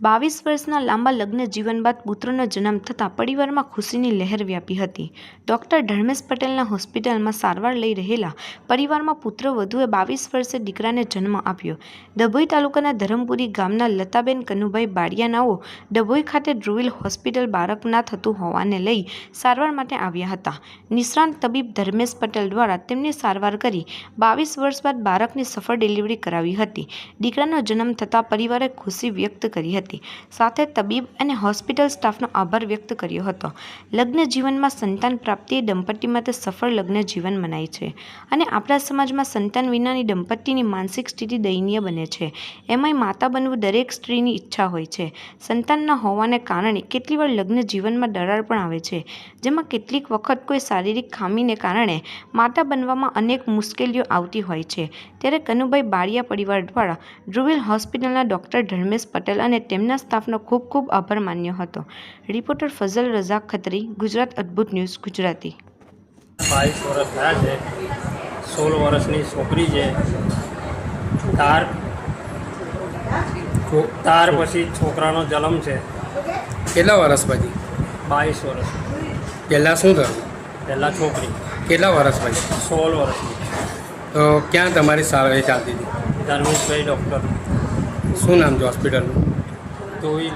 બાવીસ વર્ષના લાંબા લગ્ન જીવન બાદ પુત્રનો જન્મ થતાં પરિવારમાં ખુશીની લહેર વ્યાપી હતી. ડૉક્ટર ધર્મેશ પટેલના હોસ્પિટલમાં સારવાર લઈ રહેલા પરિવારમાં પુત્ર વધુએ બાવીસ વર્ષે દીકરાને જન્મ આપ્યો. ડભોઈ તાલુકાના ધરમપુરી ગામના લતાબેન કનુભાઈ બાડિયાનાઓ ડભોઈ ખાતે ડ્રુવિલ હોસ્પિટલ બાળકના થતું હોવાને લઈ સારવાર માટે આવ્યા હતા. નિષ્ણાંત તબીબ ધર્મેશ પટેલ દ્વારા તેમની સારવાર કરી બાવીસ વર્ષ બાદ બાળકની સફળ ડિલિવરી કરાવી હતી. દીકરાનો જન્મ થતાં પરિવારે ખુશી વ્યક્ત કરી હતી. સાથે તબીબ અને હોસ્પિટલ સ્ટાફનો આભાર વ્યક્ત કર્યો હતો. લગ્ન જીવનમાં સંતાન પ્રાપ્તિ એ દંપતી માટે સફળ લગ્ન જીવન મનાય છે અને આપણા સમાજમાં સંતાન વિનાની દંપતીની માનસિક સ્થિતિ દયનીય બને છે. એમાંય માતા બનવું દરેક સ્ત્રીની ઈચ્છા હોય છે. સંતાન ન હોવાને કારણે કેટલી વાર લગ્ન જીવનમાં દરાર પણ આવે છે. જેમાં કેટલીક વખત કોઈ શારીરિક ખામીને કારણે માતા બનવામાં અનેક મુશ્કેલીઓ આવતી હોય છે. ત્યારે કનુભાઈ બાળિયા પરિવાર દ્વારા ડ્રુવિલ હોસ્પિટલના ડૉક્ટર ધર્મેશ પટેલ અને તેમના સ્ટાફનો ખૂબ ખૂબ આભાર માન્યો હતો. રિપોર્ટર ફઝલ રઝાક ખત્રી ગુજરાત અદ્ભુત ન્યૂઝ ગુજરાતી. બાવીસ વર્ષ થયા છે. સોળ વર્ષની છોકરી છે. તાર તાર પછી છોકરાનો જન્મ છે. કેટલા વર્ષ પછી? બાવીસ વર્ષ. પહેલાં શું થયું? પહેલાં છોકરી. કેટલા વર્ષ પછી? સોળ વર્ષની. તો ક્યાં તમારી સારવાર ચાલતી હતી? ધર્મેશભાઈ ડૉક્ટર. શું નામ છે હોસ્પિટલનું? 多音